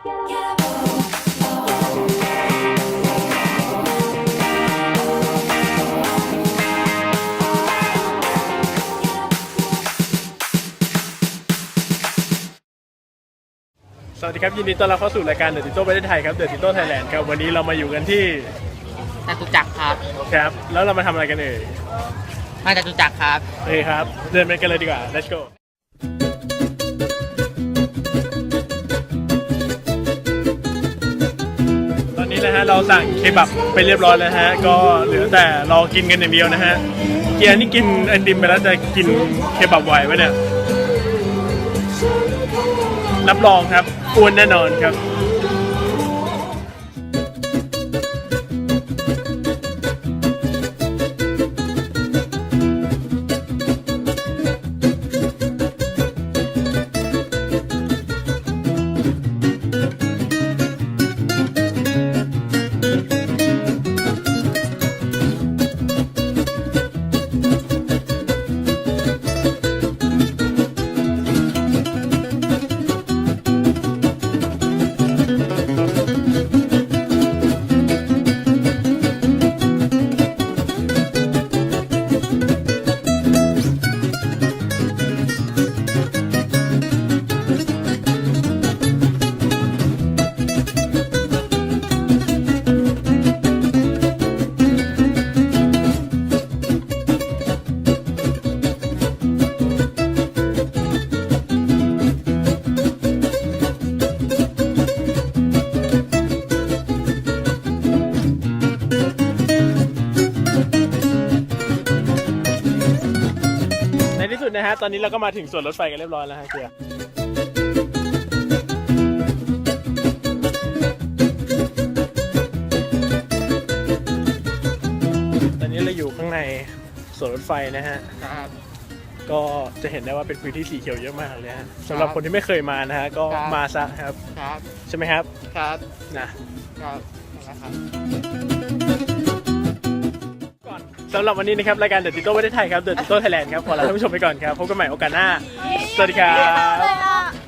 สวัสดีครับ ยินดีต้อนรับเข้าสู่รายการเดอะติโต้ประเทศไทยครับเดอะติโต้ไทยแลนด์ครับ วันนี้เรามาอยู่กันที่จตุจักรครับครับ แล้วเรามาทำอะไรกันเอ่ยมาจตุจักรครับโอเคครับ เดินไปกันเลยดีกว่า let's go เราสั่งเคบับไปเรียบร้อยแล้วฮะ ก็เหลือแต่รอกินกันอย่างเดียวนะฮะ เกียร์นี่กินไอติมไปแล้วจะกินเคบับไหวไหมเนี่ย รับรองครับอ้วนแน่นอนครับ นที่สุดนะฮะ ตอนนี้เราก็มาถึงส่วนรถไฟกันเรียบร้อยแล้วฮะเกียร์ตอนนี้เราอยู่ข้างในส่วนรถไฟนะฮะ ครับ ก็จะเห็นได้ว่าเป็นพื้นที่สีเขียวเยอะมากเลยฮะสำหรับคนที่ไม่เคยมานะฮะ ก็ครับ มาซะครับ ครับ ใช่ไหมครับ ครับ นะ ครับนะครับก่อน สำหรับวันนี้นะครับรายการเดอะติโต้ประเทศไทยครับเดอะติโต้ไทยแลนด์ครับขอลาท่านผู้ชมไปก่อนครับพบกันใหม่โอกาสหน้า สวัสดีครับ